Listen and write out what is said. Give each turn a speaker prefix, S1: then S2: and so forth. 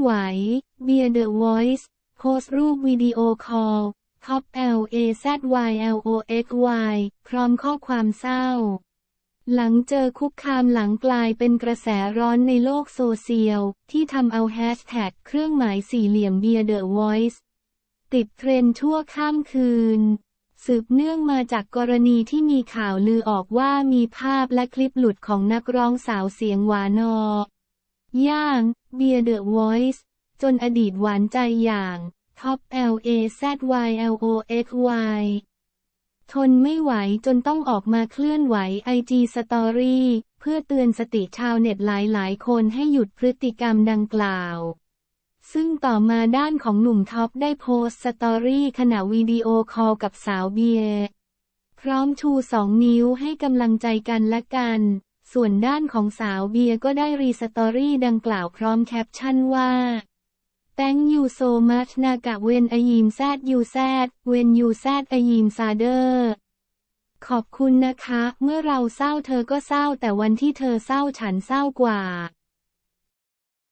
S1: ไหว เบียร์เดอะวอยซ์โพสรูปวิดีโอคอลท็อป L A Z Y L O X Y พร้อมข้อความเศร้า หลังเจอคุกคามหลังกลายเป็นกระแสร้อนในโลกโซเชียล ที่ทำเอาแฮชแท็กเครื่องหมายสี่เหลี่ยมเบียร์เดอะวอยซ์ติดเทรนด์ชั่วข้ามคืน สืบเนื่องมาจากกรณีที่มีข่าวลือออกว่ามีภาพและคลิปหลุดของนักร้องสาวเสียงหวานอ ย่าง เบียร์เดอะวอยซ์จนอดีตหวานใจอย่างท็อป L A Z Y L O X Y ทนไม่ไหวจนต้องออกมาเคลื่อนไหว IG Story เพื่อเตือนสติชาวเน็ตหลายๆ คนให้หยุดพฤติกรรมดังกล่าว ซึ่งต่อมาด้านของหนุ่มท็อปได้โพสต์สตอรี่ขณะวิดีโอคอลกับสาวเบียร์พร้อมชูสองนิ้วให้กำลังใจกันและกัน ส่วนด้านของสาวเบียก็ได้รีสตอรี่ดังกล่าวพร้อมแคปชั่นว่า Thank you so much นากะเวนอยีมแซดยูแซดเวนยูแซดอยีมซาเดอร์ขอบคุณนะคะ เมื่อเราเศร้าเธอก็เศร้าแต่วันที่เธอเศร้าฉันเศร้ากว่า